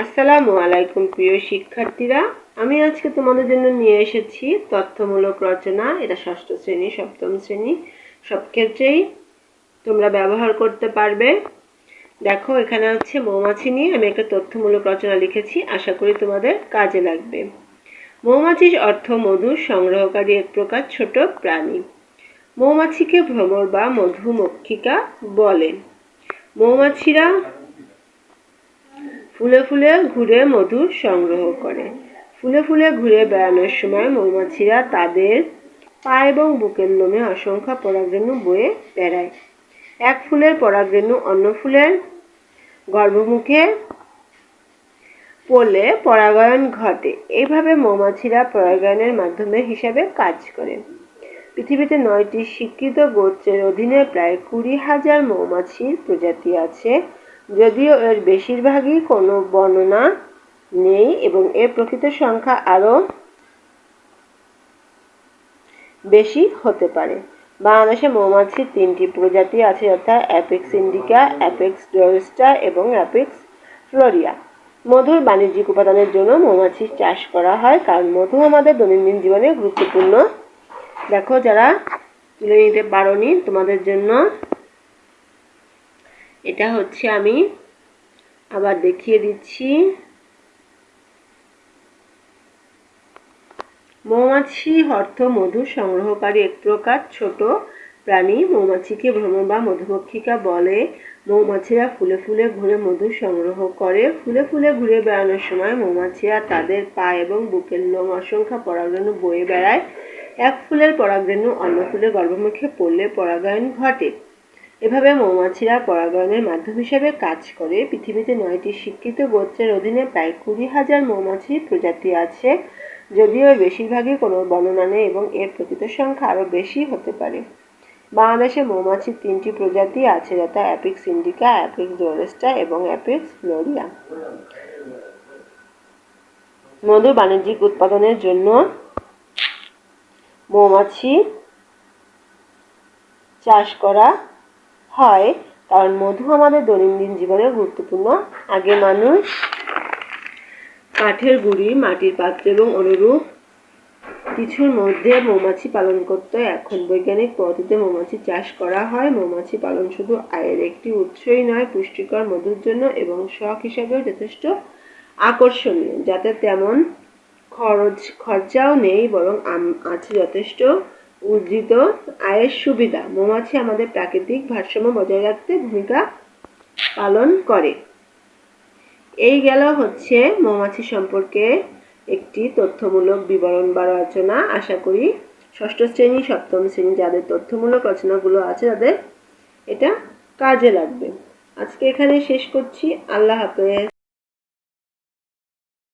আসসালামু আলাইকুম, প্রিয় শিক্ষার্থীরা। আমি আজকে তোমাদের জন্য নিয়ে এসেছি তথ্যমূলক রচনা। এটা ষষ্ঠ শ্রেণি, সপ্তম শ্রেণি। সব ক্ষেত্রেই তোমরা ব্যবহার করতে পারবে। দেখো, এখানে হচ্ছে মৌমাছি নিয়ে আমি একটা তথ্যমূলক রচনা লিখেছি। আশা করি তোমাদের কাজে লাগবে। মৌমাছির অর্থ মধু, সংগ্রহকারী এক প্রকার ছোট প্রাণী। মৌমাছিকে ভ্রমর বা মধুমক্ষিকা বলে। মৌমাছিরা ফুলে ফুলে ঘুরে মধু সংগ্রহ করে। ফুলে ফুলে ঘুরে বেড়ানোর সময় মৌমাছিরা তাদের পা এবং বুকের লোমে অসংখ্য পরাগরেণু বয়ে বেড়ায়। এক ফুলের পরাগরেণু অন্য ফুলের গর্ভমুখে পড়লে পরাগায়ন ঘটে। এইভাবে মৌমাছিরা পরাগায়নের মাধ্যমে হিসাবে কাজ করে। পৃথিবীতে নয়টি স্বীকৃত গোত্রের অধীনে প্রায় কুড়ি হাজার মৌমাছির প্রজাতি আছে। যদিও এর বেশিরভাগই কোনো বর্ণনা নেই এবং এর প্রকৃত সংখ্যা আরও বেশি হতে পারে। বাংলাদেশে মৌমাছির তিনটি প্রজাতি আছে যথা অ্যাপেক্স ইন্ডিকা, অ্যাপেক্স ডোরেস্টা এবং অ্যাপেক্স ফ্লোরিয়া। মধুর বাণিজ্যিক উপাদানের জন্য মৌমাছি চাষ করা হয় কারণ মধু আমাদের দৈনন্দিন জীবনে গুরুত্বপূর্ণ। দেখো যারা তুলে নিতে পারোনি তোমাদের জন্য এটা হচ্ছে আমি আবার দেখিয়ে দিচ্ছি। মৌমাছি অর্থ মধু সংগ্রহকারী এক প্রকার ছোট প্রাণী। মৌমাছিকে ভ্রমণ বা মধুমক্ষিকা বলে। মৌমাছিরা ফুলে ফুলে ঘুরে মধু সংগ্রহ করে। ফুলে ফুলে ঘুরে বেড়ানোর সময় মৌমাছিরা তাদের পা এবং বুকের লোম অসংখ্য পরাগরেণু বয়ে বেড়ায়। এক ফুলের পরাগরেণু অন্য ফুলের গর্ভমুখে পড়লে পরাগায়ন ঘটে। এভাবে মৌমাছিরা পরাগায়নের মাধ্যম হিসেবে কাজ করে। পৃথিবীতে নয়টি স্বীকৃত গোত্রের অধীনে প্রায় কুড়ি হাজার মৌমাছির প্রজাতি আছে, যদিও বেশিরভাগই কোনো বর্ণনা নেই এবং এর প্রকৃত সংখ্যা আরও বেশি হতে পারে। বাংলাদেশে মৌমাছির তিনটি প্রজাতি আছে যথা অ্যাপিক্স ইন্ডিকা, অ্যাপিক্স ডোরেস্টা এবং অ্যাপিক্স ফ্লোরিয়া। মধু বাণিজ্যিক উৎপাদনের জন্য মৌমাছি চাষ করা হয়, কারণ মধু আমাদের দৈনন্দিন জীবনে গুরুত্বপূর্ণ। আগে মানুষ কাঠের গুঁড়ি, মাটির পাত্র এবং অনুরূপ কিছুর মধ্যে মৌমাছি পালন করত। এখন বৈজ্ঞানিক পদ্ধতিতে মৌমাছি চাষ করা হয়। মৌমাছি পালন শুধু আয়ের একটি উৎসই নয়, পুষ্টিকর মধুর জন্য এবং শখ হিসাবেও যথেষ্ট আকর্ষণীয়। যাতে তেমন খরচ, খরচাও নেই, বরং আছে যথেষ্ট উদ্ধৃত আয়ের সুবিধা। মৌমাছি আমাদের প্রাকৃতিক ভারসাম্য বজায় রাখতে ভূমিকা পালন করে। এই গেল হচ্ছে মৌমাছি সম্পর্কে একটি তথ্যমূলক বিবরণ বা রচনা। আশা করি ষষ্ঠ শ্রেণি, সপ্তম শ্রেণি যাদের তথ্যমূলক রচনাগুলো আছে তাদের এটা কাজে লাগবে। আজকে এখানে শেষ করছি। আল্লাহ হাফেজ।